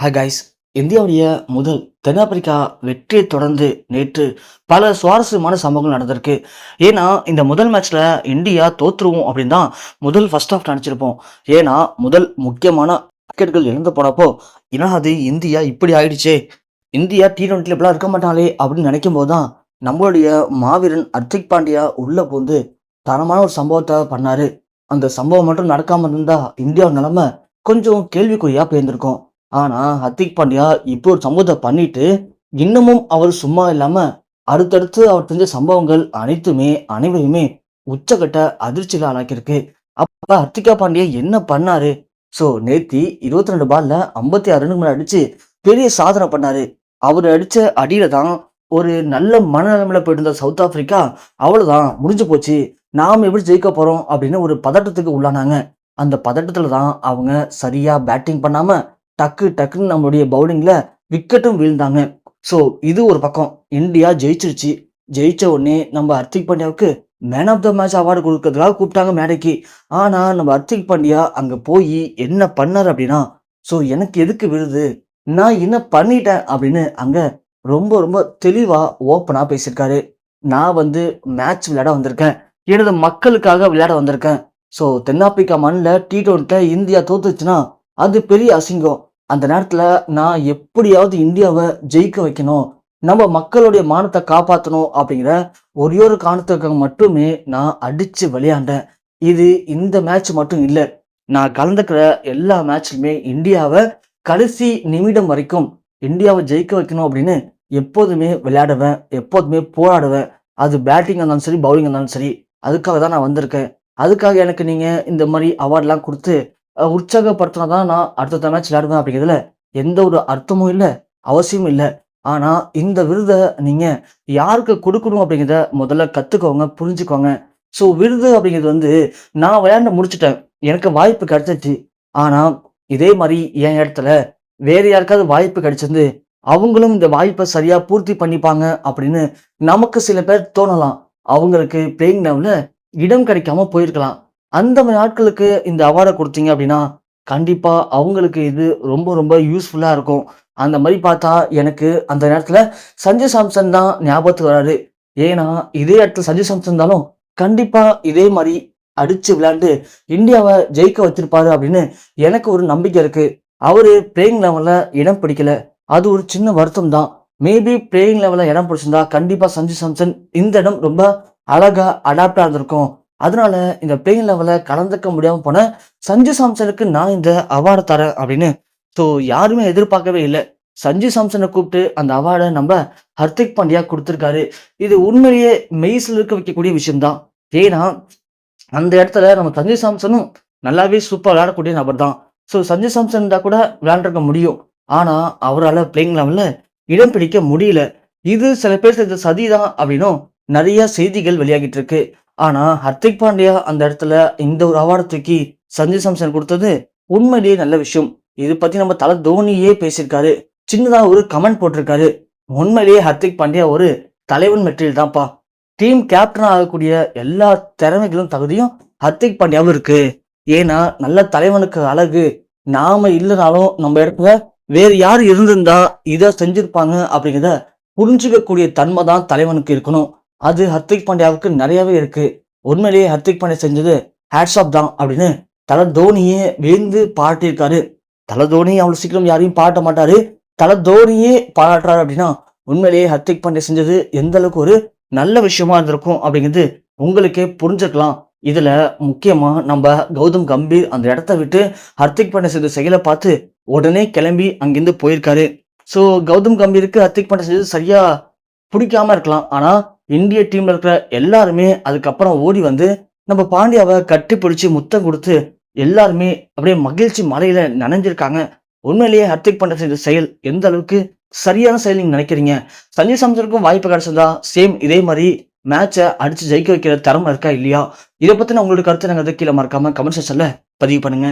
Hi guys இந்தியாவுடைய முதல் தென்னாப்பிரிக்கா வெற்றியை தொடர்ந்து நேற்று பல சுவாரஸ்யமான சம்பவங்கள் நடந்திருக்கு. ஏன்னா இந்த முதல் மேட்ச்ல இந்தியா தோற்றுருவோம் அப்படின்னு தான் முதல் ஃபர்ஸ்ட் ஆஃப் நினச்சிருப்போம். ஏன்னா முதல் முக்கியமான விக்கெட்டுகள் இழந்து போனப்போ ஏன்னா அது இந்தியா இப்படி ஆயிடுச்சே? இந்தியா டி டுவெண்ட்டில இப்படிலாம் இருக்க மாட்டாளே அப்படின்னு நினைக்கும் போது தான் நம்மளுடைய மாவீரன் அர்த்திக் பாண்டியா உள்ளே போந்து தரமான ஒரு சம்பவத்தை பண்ணாரு. அந்த சம்பவம் மட்டும் நடக்காமல் இருந்தால் இந்தியா நிலைமை கொஞ்சம் கேள்விக்குறியாக போயிருந்திருக்கோம். ஆனால் ஹர்திக் பாண்டியா இப்போ ஒரு சம்பவத்தை பண்ணிட்டு இன்னமும் அவர் சும்மா இல்லாமல் அடுத்தடுத்து அவர் செஞ்ச சம்பவங்கள் அனைத்துமே அனைவரையுமே உச்சக்கட்ட அதிர்ச்சியில ஆளாக்கியிருக்கு அப்ப ஹர்திகா பாண்டியா என்ன பண்ணாரு? ஸோ நேத்தி இருபத்தி ரெண்டு பால்ல ஐம்பத்தி ஆறு ரன்னுக்கு மேல அடிச்சு பெரிய சாதனை பண்ணாரு. அவர் அடித்த அடியில தான் ஒரு நல்ல மனநிலைமையில போயிருந்த சவுத் ஆப்பிரிக்கா அவ்வளோதான் முடிஞ்சு போச்சு. நாம் எப்படி ஜெயிக்க போறோம் அப்படின்னு ஒரு பதட்டத்துக்கு உள்ளானாங்க. அந்த பதட்டத்துல தான் அவங்க சரியா பேட்டிங் பண்ணாம டக்கு டக்குன்னு நம்மளுடைய பவுலிங்கில் விக்கெட்டும் வீழ்ந்தாங்க. ஸோ இது ஒரு பக்கம். இந்தியா ஜெயிச்சிருச்சு. ஜெயிச்ச உடனே நம்ம Hardik பாண்டியாவுக்கு man of the match award கொடுக்கறதுக்காக கூப்பிட்டாங்க மேடைக்கு. ஆனால் நம்ம ஹர்திக் பாண்டியா அங்கே போய் என்ன பண்ணார் அப்படின்னா ஸோ எனக்கு எதுக்கு விழுது? நான் என்ன பண்ணிட்டேன்? அப்படின்னு அங்கே ரொம்ப ரொம்ப தெளிவாக ஓப்பனாக பேசியிருக்காரு. நான் வந்து மேட்ச் விளையாட வந்திருக்கேன். எனது மக்களுக்காக விளையாட வந்திருக்கேன். ஸோ தென்னாப்பிரிக்கா மண்ணில் டி டுவெண்ட்டில் இந்தியா தோத்துச்சுன்னா அது பெரிய அசிங்கம். அந்த நேரத்தில் நான் எப்படியாவது இந்தியாவை ஜெயிக்க வைக்கணும் நம்ம மக்களுடைய மானத்தை காப்பாற்றணும் அப்படிங்கிற ஒரே ஒரு காரணத்துக்காக மட்டுமே நான் அடித்து விளையாண்டேன். இது இந்த மேட்ச் மட்டும் இல்லை நான் கலந்துக்கிற எல்லா மேட்ச்லையுமே இந்தியாவை கடைசி நிமிடம் வரைக்கும் இந்தியாவை ஜெயிக்க வைக்கணும் அப்படின்னு எப்போதுமே விளையாடுவேன் எப்போதுமே போராடுவேன். அது பேட்டிங் இருந்தாலும் சரி பவுலிங் இருந்தாலும் சரி அதுக்காக தான் நான் வந்திருக்கேன். அதுக்காக எனக்கு நீங்கள் இந்த மாதிரி அவார்ட்லாம் கொடுத்து உற்சாகப்படுத்தினா தான் நான் அடுத்த மேட்ச் விளையாடுவேன் அப்படிங்கிறதுல எந்த ஒரு அர்த்தமும் இல்லை அவசியமும் இல்லை. ஆனால் இந்த விருதை நீங்கள் யாருக்கு கொடுக்கணும் அப்படிங்கிறத முதல்ல கற்றுக்கோங்க புரிஞ்சுக்கோங்க. ஸோ விருது அப்படிங்கிறது வந்து நான் விளையாண்டு முடிச்சிட்டேன். எனக்கு வாய்ப்பு கிடைச்சிச்சு. ஆனால் இதே மாதிரி என் இடத்துல வேறு யாருக்காவது வாய்ப்பு கிடைச்சிருந்து அவங்களும் இந்த வாய்ப்பை சரியாக பூர்த்தி பண்ணிப்பாங்க அப்படின்னு நமக்கு சில பேர் தோணலாம். அவங்களுக்கு பிளேயிங் லெவலில் இடம் கிடைக்காம போயிருக்கலாம். அந்த மாதிரி இந்த அவார்டை கொடுத்தீங்க அப்படின்னா கண்டிப்பாக அவங்களுக்கு இது ரொம்ப ரொம்ப யூஸ்ஃபுல்லாக இருக்கும். அந்த மாதிரி பார்த்தா எனக்கு அந்த நேரத்தில் சஞ்சய் சாம்சன் தான் ஞாபகத்துக்கு வராரு. ஏன்னா இதே இடத்துல சஞ்சய் சாம்சன் இருந்தாலும் கண்டிப்பாக இதே மாதிரி அடித்து விளையாண்டு இந்தியாவை ஜெயிக்க வச்சிருப்பாரு அப்படின்னு எனக்கு ஒரு நம்பிக்கை இருக்குது அவர் பிளேயிங் லெவலில் இடம் பிடிக்கல. அது ஒரு சின்ன வருத்தம் தான். மேபி பிளேயிங் லெவலில் இடம் பிடிச்சிருந்தா கண்டிப்பாக சஞ்சு சாம்சன் இந்த இடம் ரொம்ப அழகாக அடாப்டாக இருந்திருக்கும். அதனால இந்த பிளேயிங் லெவலில் கலந்துக்க முடியாமல் போன சஞ்சு சாம்சனுக்கு நான் இந்த அவார்டை தரேன் அப்படின்னு. ஸோ யாருமே எதிர்பார்க்கவே இல்லை. சஞ்சு சாம்சனை கூப்பிட்டு அந்த அவார்டை நம்ம ஹர்திக் பாண்டியா கொடுத்துருக்காரு. இது உண்மையிலேயே மெய்ஸில் இருக்க வைக்கக்கூடிய விஷயம்தான். ஏன்னா அந்த இடத்துல நம்ம சஞ்சு சாம்சனும் நல்லாவே சூப்பர் விளையாடக்கூடிய நபர் தான் ஸோ சஞ்சு சாம்சன் இருந்தால் கூட விளையாண்டுருக்க முடியும். ஆனால் அவரால் பிளேயிங் லெவலில் இடம் பிடிக்க முடியல. இது சில பேர் செஞ்ச சதி தான் அப்படின்னும் நிறைய செய்திகள் வெளியாகிட்டு இருக்கு. ஆனா ஹர்திக் பாண்டியா அந்த இடத்துல இந்த ஒரு அவார்டை தூக்கி சஞ்சு சாம்சன் கொடுத்தது உண்மையிலேயே நல்ல விஷயம். இது பத்தி நம்ம தலை தோனியே பேசியிருக்காரு. சின்னதா ஒரு கமெண்ட் போட்டிருக்காரு. உண்மையிலேயே ஹர்திக் பாண்டியா ஒரு தலைவன் மெட்டீரியல் தான்ப்பா. டீம் கேப்டன் ஆகக்கூடிய எல்லா திறமைகளும் தகுதியும் ஹர்திக் பாண்டியாவும் இருக்கு. ஏன்னா நல்ல தலைவனுக்கு அழகு. நாம இல்லைனாலும் நம்ம இடத்துல வேறு யார் இருந்திருந்தா இதை செஞ்சிருப்பாங்க அப்படிங்கிறத புரிஞ்சுக்கக்கூடிய தன்மை தான் தலைவனுக்கு இருக்கணும். அது ஹர்திக் பாண்டியாவுக்கு நிறையவே இருக்கு. உண்மையிலேயே ஹர்திக் பாண்டியா செஞ்சது ஹேட்ஸ் ஆஃப் தான் அப்படின்னு தலை தோனியே வேந்து பாட்டியிருக்காரு தலை தோனி அவ்வளோ சீக்கிரம் யாரையும் பாட்ட மாட்டாரு. தலை தோனியே பாராட்டுறாரு அப்படின்னா உண்மையிலேயே ஹர்திக் பாண்டியா செஞ்சது எந்த அளவுக்கு ஒரு நல்ல விஷயமா இருந்திருக்கும் அப்படிங்கிறது உங்களுக்கே புரிஞ்சுக்கலாம் இதுல முக்கியமா நம்ம கௌதம் கம்பீர் அந்த இடத்த விட்டு ஹர்திக் பாண்டியா செஞ்ச செயலை பார்த்து உடனே கிளம்பி அங்கிருந்து போயிருக்காரு. ஸோ கௌதம் கம்பீருக்கு ஹர்திக் பாண்டியா செஞ்சது சரியா பிடிக்காம இருக்கலாம். ஆனா இந்திய டீம்ல இருக்கிற எல்லாருமே அதுக்கப்புறம் ஓடி வந்து நம்ம பாண்டியாவை கட்டி பிடிச்சி முத்தம் கொடுத்து எல்லாருமே அப்படியே மகிழ்ச்சி மலையில நனைஞ்சிருக்காங்க. உண்மையிலேயே ஹர்திக் பாண்டியா செஞ்ச செயல் எந்த அளவுக்கு சரியான செயல் நீங்க நினைக்கிறீங்க? சஞ்சய் சாம்சனுக்கும் வாய்ப்பு கிடைச்சதா சேம் இதே மாதிரி மேட்சை அடிச்சு ஜெயிக்க வைக்கிற திறமை இருக்கா இல்லையா? இதை பத்தின உங்களோட கருத்து நாங்கள் கீழே மறக்காம கமெண்ட் செக்ஷன்ல பதிவு பண்ணுங்க.